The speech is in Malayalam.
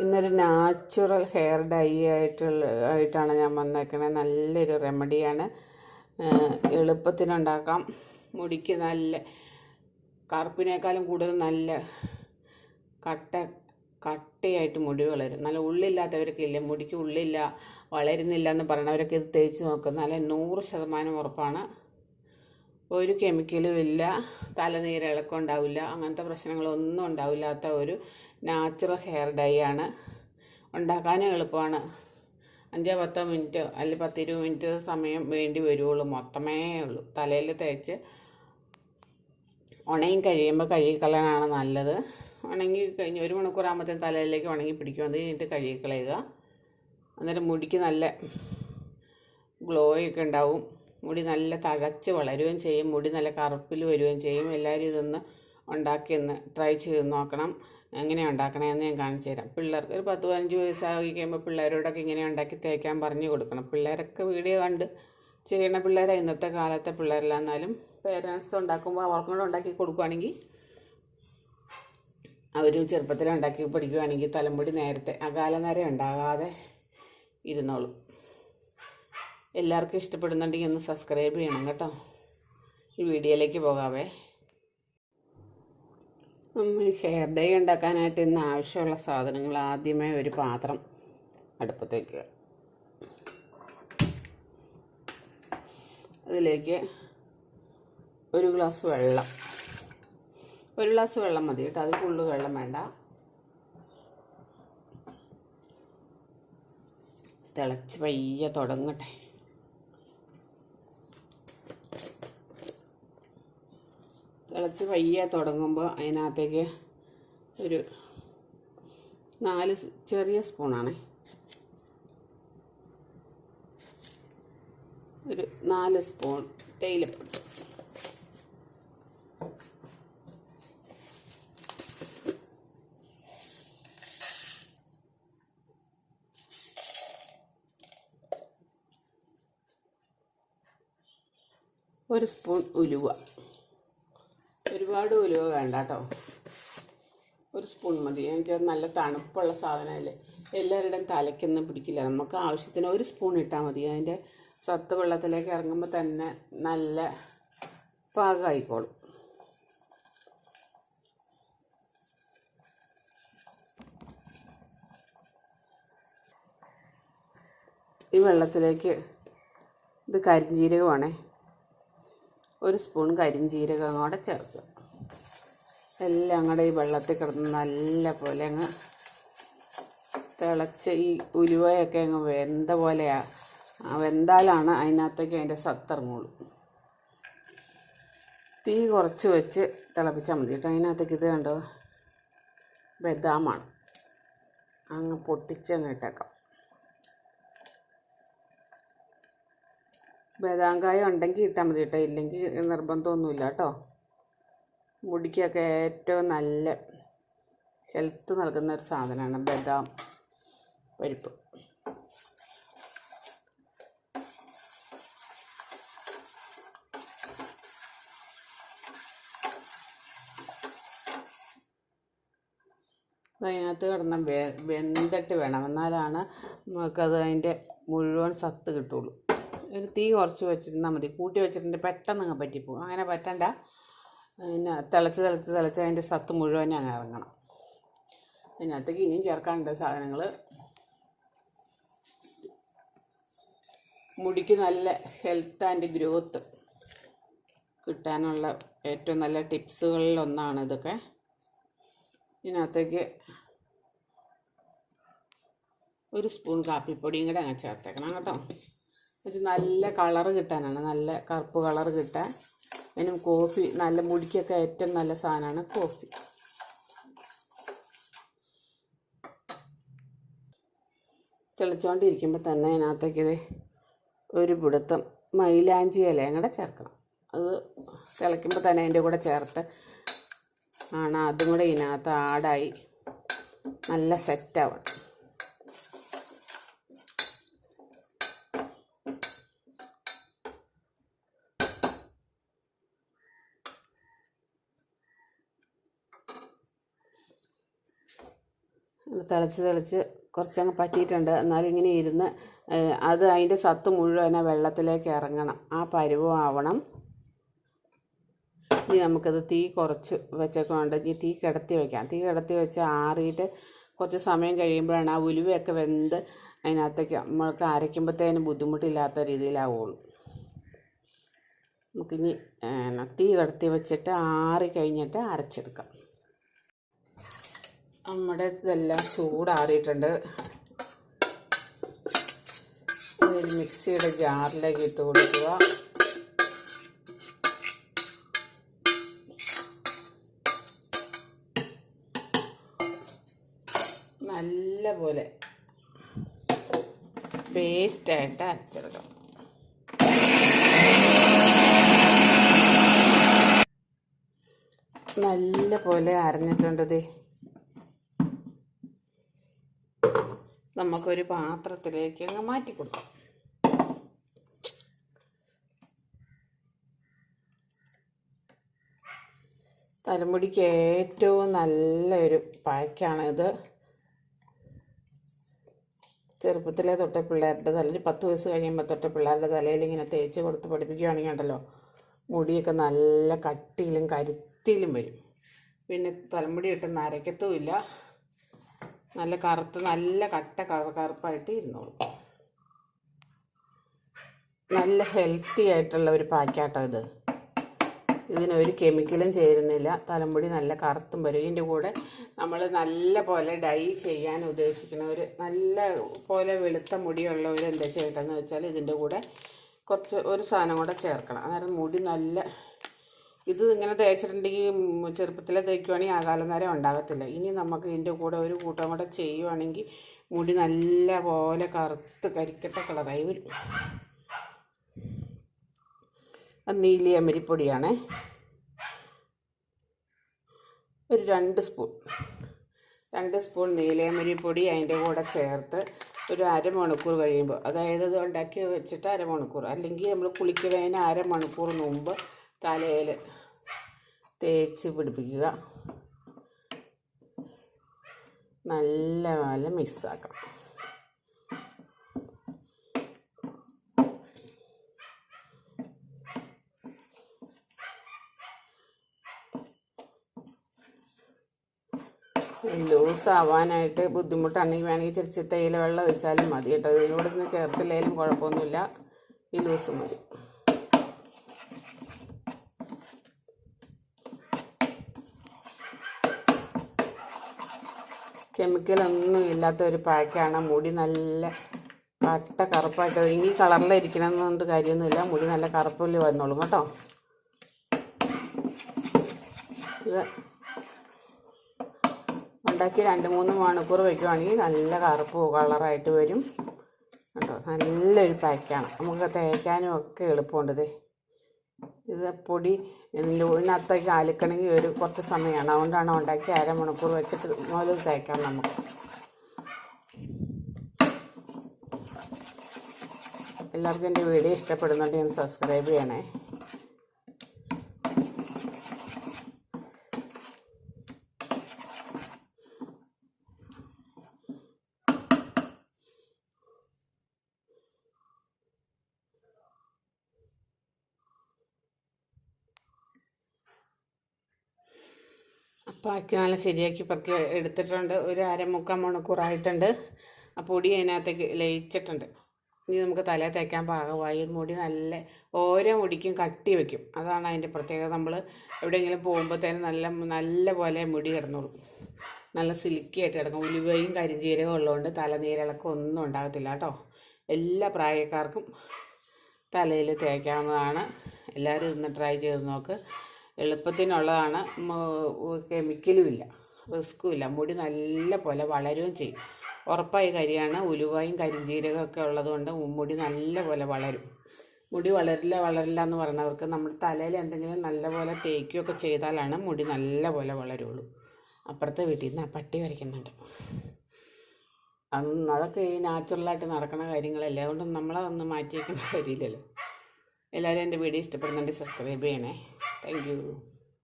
ഇന്നൊരു നാച്ചുറൽ ഹെയർ ഡൈ ആയിട്ടുള്ള ആയിട്ടാണ് ഞാൻ വന്നേക്കണത് നല്ലൊരു റെമഡിയാണ് എളുപ്പത്തിനുണ്ടാക്കാം. മുടിക്ക് നല്ല കറുപ്പിനേക്കാളും കൂടുതൽ നല്ല കട്ട കട്ടയായിട്ട് മുടി വളരും നല്ല ഉള്ളില്ലാത്തവരൊക്കെ മുടിക്ക് ഉള്ളില്ല വളരുന്നില്ല എന്ന് പറയണവരൊക്കെ ഇത് തേച്ച് നോക്കും. നല്ല നൂറ് ശതമാനം ഉറപ്പാണ്. ഒരു കെമിക്കലും ഇല്ല. തലനീരിളക്കം ഉണ്ടാവില്ല. അങ്ങനത്തെ പ്രശ്നങ്ങളൊന്നും ഉണ്ടാവില്ലാത്ത ഒരു നാച്ചുറൽ ഹെയർ ഡൈ ആണ്. ഉണ്ടാക്കാനും എളുപ്പമാണ്. അഞ്ചോ പത്തോ മിനിറ്റോ അല്ലെങ്കിൽ പത്തിരുപത് മിനിറ്റ് സമയം വേണ്ടി വരുള്ളൂ മൊത്തമേ ഉള്ളൂ. തലയിൽ തേച്ച് ഉണങ്ങി കഴിയുമ്പോൾ കഴുകിക്കളയാനാണ് നല്ലത്. ഉണങ്ങി കഴിഞ്ഞ് ഒരു മണിക്കൂർ ആകുമ്പോഴത്തേക്കും തലയിലേക്ക് ഉണങ്ങി പിടിക്കും. അത് കഴിഞ്ഞിട്ട് കഴുകിക്കളയുക അന്നേരം മുടിക്ക് നല്ല ഗ്ലോയൊക്കെ ഉണ്ടാവും. മുടി നല്ല തഴച്ച് വളരുകയും ചെയ്യും. മുടി നല്ല കറുപ്പിൽ വരികയും ചെയ്യും. എല്ലാവരും ഇതൊന്ന് ഉണ്ടാക്കി ഒന്ന് ട്രൈ ചെയ്ത് നോക്കണം. എങ്ങനെയാണ് ഉണ്ടാക്കണമെന്ന് ഞാൻ കാണിച്ചു തരാം. പിള്ളേർക്ക് ഒരു പത്ത് പതിനഞ്ച് വയസ്സായി കഴിയുമ്പോൾ പിള്ളേരോടൊക്കെ ഇങ്ങനെ ഉണ്ടാക്കി തേക്കാൻ പറഞ്ഞു കൊടുക്കണം. പിള്ളേരൊക്കെ വീഡിയോ കണ്ട് ചെയ്യണ പിള്ളേരെ ഇന്നത്തെ കാലത്തെ പിള്ളേരല്ല. എന്നാലും പേരൻസ് ഉണ്ടാക്കുമ്പോൾ അവർക്കും കൂടെ ഉണ്ടാക്കി കൊടുക്കുകയാണെങ്കിൽ അവരും ചെറുപ്പത്തിൽ ഉണ്ടാക്കി പഠിക്കുകയാണെങ്കിൽ തലമുടി നേരത്തെ അകാലനര ഉണ്ടാകാതെ ഇരുന്നോളും. എല്ലാവർക്കും ഇഷ്ടപ്പെടുന്നുണ്ടെങ്കിൽ ഒന്ന് സബ്സ്ക്രൈബ് ചെയ്യണം കേട്ടോ. ഈ വീഡിയോയിലേക്ക് പോകാവേ. നമ്മൾ ഹെയർ ഡൈ ഉണ്ടാക്കാനായിട്ട് ഇന്ന് ആവശ്യമുള്ള സാധനങ്ങൾ ആദ്യമേ ഒരു പാത്രം അടുപ്പത്തേക്ക് അതിലേക്ക് ഒരു ഗ്ലാസ് വെള്ളം. ഒരു ഗ്ലാസ് വെള്ളം മതി കേട്ടോ. അത് കൂടുതൽ വെള്ളം വേണ്ട. തിളച്ച് പയ്യെ തുടങ്ങട്ടെ. തിളച്ച് പയ്യെ തുടങ്ങുമ്പോൾ അതിനകത്തേക്ക് ഒരു നാല് ചെറിയ സ്പൂണാണേ. ഒരു നാല് സ്പൂൺ തേയിലപ്പൊടി ഒരു സ്പൂൺ ഉലുവ. ഒരുപാട് ഉലുവ വേണ്ട കേട്ടോ ഒരു സ്പൂൺ മതി. വെച്ചാൽ നല്ല തണുപ്പുള്ള സാധനമല്ലേ. എല്ലാവരുടെയും തലയ്ക്കൊന്നും പിടിക്കില്ല. നമുക്ക് ആവശ്യത്തിന് ഒരു സ്പൂൺ ഇട്ടാൽ മതി. അതിന്റെ സത്ത് വെള്ളത്തിലേക്ക് ഇറങ്ങുമ്പോൾ തന്നെ നല്ല പാകമായിക്കോളും ഈ വെള്ളത്തിലേക്ക് ഇത് കരിഞ്ജീരകമാണേ ഒരു സ്പൂൺ കരിഞ്ജീരകം കൂടെ ചേർക്കുക. എല്ലാം അങ്ങടെ ഈ വെള്ളത്തിൽ കിടന്ന് നല്ല പോലെ അങ്ങ് തിളച്ച് ഈ ഉലുവയൊക്കെ അങ്ങ് വെന്ത പോലെയാണ് വെന്താലാണ് അതിനകത്തേക്ക് അതിന്റെ സത്തിറങ്ങുള്ളൂ തീ കുറച്ച് വെച്ച് തിളപ്പിച്ചാൽ മതി കേട്ടോ. അതിനകത്തേക്ക് ഇത് കണ്ടോ? ബദാമാണ്. അങ്ങ് പൊട്ടിച്ചങ്ങ് ഇട്ടേക്കാം. ബദാം കായ ഉണ്ടെങ്കിൽ ഇട്ടാൽ മതി കേട്ടോ. ഇല്ലെങ്കിൽ നിർബന്ധമൊന്നുമില്ല കേട്ടോ. മുടിക്കൊക്കെ ഏറ്റവും നല്ല ഹെൽത്ത് നൽകുന്ന ഒരു സാധനമാണ് ബദാം പരിപ്പ്. അതിനകത്ത് കിടന്ന വെ വെന്തിട്ട് വേണം. എന്നാലാണ് നമുക്കത് അതിന്റെ മുഴുവൻ സത്ത് കിട്ടുള്ളൂ. ഒരു തീ കുറച്ച് വെച്ചിരുന്നാൽ മതി. കൂട്ടി വെച്ചിട്ടുണ്ടെങ്കിൽ പെട്ടെന്ന് അങ്ങ് പറ്റിപ്പോകും അങ്ങനെ പറ്റണ്ട. പിന്നെ തിളച്ച് തിളച്ച് തിളച്ച് അതിന്റെ സത്ത് മുഴുവൻ അങ്ങ് ഇറങ്ങണം. അതിനകത്തേക്ക് ഇനിയും ചേർക്കാനുണ്ട് സാധനങ്ങൾ. മുടിക്ക് നല്ല ഹെൽത്ത് ആൻഡ് ഗ്രോത്ത് കിട്ടാനുള്ള ഏറ്റവും നല്ല ടിപ്സുകളിൽ ഒന്നാണ് ഇതൊക്കെ. ഇതിനകത്തേക്ക് ഒരു സ്പൂൺ കാപ്പിപ്പൊടിയും കൂടെ അങ്ങ് ചേർത്തേക്കണം കേട്ടോ. എന്നുവെച്ചാൽ നല്ല കളറ് കിട്ടാനാണ് നല്ല കറുപ്പ് കളറ് കിട്ടാൻ. അതിനും കോഫി നല്ല മുടിക്കൊക്കെ ഏറ്റവും നല്ല സാധനമാണ് കോഫി. തിളച്ചുകൊണ്ടിരിക്കുമ്പോൾ തന്നെ അതിനകത്തേക്ക് ഇത് ഒരു പിടുത്തം മൈലാഞ്ചി ഇലയും കൂടെ ചേർക്കണം. അത് തിളയ്ക്കുമ്പോൾ തന്നെ അതിന്റെ കൂടെ ചേർത്ത് ആണ് അതും കൂടെ ഇതിനകത്ത് ആഡായി നല്ല സെറ്റാവണം തിളച്ച് തിളച്ച് കുറച്ചങ്ങ് പറ്റിയിട്ടുണ്ട്. എന്നാലും ഇങ്ങനെ ഇരുന്ന് അത് അതിന്റെ സത്ത് മുഴുവൻ വെള്ളത്തിലേക്ക് ഇറങ്ങണം. ആ പരുവമാവണം ഇനി നമുക്കത് തീ കുറച്ച് വെച്ചേക്കൊണ്ട് ഇനി തീ കിടത്തി വെക്കാം. തീ കിടത്തി വെച്ച് ആറിയിട്ട് കുറച്ച് സമയം കഴിയുമ്പോഴാണ് ആ ഉലുവയൊക്കെ വെന്ത് അതിനകത്തേക്ക് നമ്മൾക്ക് അരയ്ക്കുമ്പോഴത്തേനും ബുദ്ധിമുട്ടില്ലാത്ത രീതിയിലാവുള്ളൂ. നമുക്കിനി തീ കിടത്തി വെച്ചിട്ട് ആറി കഴിഞ്ഞിട്ട് അരച്ചെടുക്കാം. നമ്മുടെ ഇതെല്ലാം ചൂടാറിയിട്ടുണ്ട്. മിക്സിയുടെ ജാറിലേക്ക് ഇട്ട് കൊടുക്കുക. നല്ല പോലെ പേസ്റ്റായിട്ട് അരച്ചെടുക്കണം. നല്ല പോലെ അരഞ്ഞിട്ടുണ്ട് നമുക്കൊരു പാത്രത്തിലേക്ക് അങ്ങ് മാറ്റി കൊടുക്കാം. തലമുടിക്ക് ഏറ്റവും നല്ലൊരു പായ്ക്കാണിത് ചെറുപ്പത്തിലെ തൊട്ടേ പിള്ളേരുടെ തലയിൽ പത്ത് വയസ്സ് കഴിയുമ്പോൾ തൊട്ടേ പിള്ളേരുടെ തലയിൽ ഇങ്ങനെ തേച്ച് കൊടുത്ത് പഠിപ്പിക്കുകയാണെങ്കിൽ ഉണ്ടല്ലോ മുടിയൊക്കെ നല്ല കട്ടിയിലും കരുത്തിലും വരും. പിന്നെ തലമുടി ഇട്ട് നരയ്ക്കത്തുമില്ല നല്ല കറുത്ത് നല്ല കട്ട കറ കറുപ്പായിട്ട് ഇരുന്നോളും. നല്ല ഹെൽത്തി ആയിട്ടുള്ള ഒരു പാക്കാട്ടോ ഇത്. ഇതിനൊരു കെമിക്കലും ചേരുന്നില്ല. തലമുടി നല്ല കറുത്തും വരും. ഇതിന്റെ കൂടെ നമ്മൾ നല്ല പോലെ ഡൈ ചെയ്യാൻ ഉദ്ദേശിക്കുന്ന ഒരു നല്ല പോലെ വെളുത്ത മുടിയുള്ളവർ എന്താ ചെയ്യട്ടെന്ന് വെച്ചാൽ ഇതിന്റെ കൂടെ കുറച്ച് ഒരു സാധനം കൂടെ ചേർക്കണം. അന്നേരം മുടി നല്ല ഇത് ഇങ്ങനെ തേച്ചിട്ടുണ്ടെങ്കിൽ ചെറുപ്പത്തിൽ തേക്കുവാണെങ്കിൽ ആകാലം നേരം ഉണ്ടാകത്തില്ല. ഇനി നമുക്ക് ഇതിന്റെ കൂടെ ഒരു കൂട്ടം കൂടെ ചെയ്യുവാണെങ്കിൽ മുടി നല്ല പോലെ കറുത്ത് കരിക്കട്ട കളറായി വരും. അത് നീലി അമരിപ്പൊടിയാണേ ഒരു രണ്ട് സ്പൂൺ രണ്ട് സ്പൂൺ നീലയമരിപ്പൊടി അതിന്റെ കൂടെ ചേർത്ത് ഒരു അരമണിക്കൂർ കഴിയുമ്പോൾ അതായത് ഇത് ഉണ്ടാക്കി വെച്ചിട്ട് അരമണിക്കൂർ അല്ലെങ്കിൽ നമ്മൾ കുളിക്കുന്നതിന് അരമണിക്കൂർ മുമ്പ് തലയിൽ തേച്ച് പിടിപ്പിക്കുക. നല്ല പോലെ മിക്സാക്കണം ലൂസ് ആവാനായിട്ട് ബുദ്ധിമുട്ടാണെങ്കിൽ വേണമെങ്കിൽ ചെറിയ തേയില വെള്ളം ഒഴിച്ചാലും മതി കേട്ടോ. ഇതിലൂടെ നിന്ന് ചേർത്തില്ലെങ്കിലും കുഴപ്പമൊന്നുമില്ല. ഈ ലൂസ് മതി. കെമിക്കലൊന്നും ഇല്ലാത്ത ഒരു പാക്കാണ്. മുടി നല്ല കട്ട കറുപ്പായിട്ട് ഇനി കളറിലിരിക്കണമെന്നുകൊണ്ട് കാര്യമൊന്നുമില്ല. മുടി നല്ല കറുപ്പിൽ വന്നോളും കേട്ടോ. ഇത് ഉണ്ടാക്കി രണ്ട് മൂന്ന് മണിക്കൂർ വയ്ക്കുവാണെങ്കിൽ നല്ല കറുപ്പ് കളറായിട്ട് വരും. കേട്ടോ. നല്ലൊരു പാക്കാണ്. നമുക്ക് തേക്കാനും ഒക്കെ എളുപ്പമുണ്ട് ഇത് പൊടി ഇതിനകത്തേക്ക് അലക്കണമെങ്കിൽ ഒരു കുറച്ച് സമയമാണ്. അതുകൊണ്ടാണ് ഉണ്ടാക്കി അരമണിക്കൂർ വെച്ചിട്ട് മുതൽ തേക്കാം നമുക്ക്. എല്ലാവർക്കും എന്റെ വീഡിയോ ഇഷ്ടപ്പെടുന്നുണ്ടെങ്കിൽ സബ്സ്ക്രൈബ് ചെയ്യണേ. പാക്ക് നല്ല ശരിയാക്കി പറക്കി എടുത്തിട്ടുണ്ട്. ഒരു അരമുക്കാൽ മണിക്കൂറായിട്ടുണ്ട് ആ പൊടി അതിനകത്തേക്ക് ലയിച്ചിട്ടുണ്ട്. ഇനി നമുക്ക് തല തേക്കാൻ പാകമായി മുടി നല്ല ഓരോ മുടിക്കും കട്ടി വയ്ക്കും അതാണ് അതിന്റെ പ്രത്യേകത. നമ്മൾ എവിടെയെങ്കിലും പോകുമ്പോഴത്തേനും നല്ല നല്ല പോലെ മുടി കിടന്നോളും. നല്ല സിൽക്കി ആയിട്ട് കിടക്കും. ഉലുവയും കരിഞ്ചീരകവും ഉള്ളതുകൊണ്ട് തലനീരിളക്കം ഒന്നും ഉണ്ടാകത്തില്ല കേട്ടോ. എല്ലാ പ്രായക്കാർക്കും തലയിൽ തേക്കാവുന്നതാണ്. എല്ലാവരും ഇന്ന് ട്രൈ ചെയ്ത് നോക്ക്. എളുപ്പത്തിനുള്ളതാണ്. കെമിക്കലും ഇല്ല റിസ്ക്കും ഇല്ല മുടി നല്ല പോലെ വളരുകയും ചെയ്യും. ഉറപ്പായ കാര്യമാണ് ഉലുവയും കരിഞ്ചീരകമൊക്കെ ഉള്ളതുകൊണ്ട് മുടി നല്ല പോലെ വളരും. മുടി വളരില്ല വളരില്ല എന്ന് പറയുന്നവർക്ക് നമ്മുടെ തലയിൽ എന്തെങ്കിലും നല്ല പോലെ തേക്കുകയൊക്കെ ചെയ്താലാണ് മുടി നല്ല പോലെ വളരുള്ളൂ. അപ്പുറത്തെ വീട്ടിൽ നിന്ന് പട്ടി വരയ്ക്കുന്നുണ്ട്. അതൊന്നും അതൊക്കെ ഈ നാച്ചുറലായിട്ട് നടക്കുന്ന കാര്യങ്ങളല്ലേ. അതുകൊണ്ട് നമ്മളതൊന്നും മാറ്റിയേക്കേണ്ട കാര്യമില്ലല്ലോ. എല്ലാവരും എന്റെ വീഡിയോ ഇഷ്ടപ്പെടുന്നുണ്ട് സബ്സ്ക്രൈബ് ചെയ്യണേ. Thank you.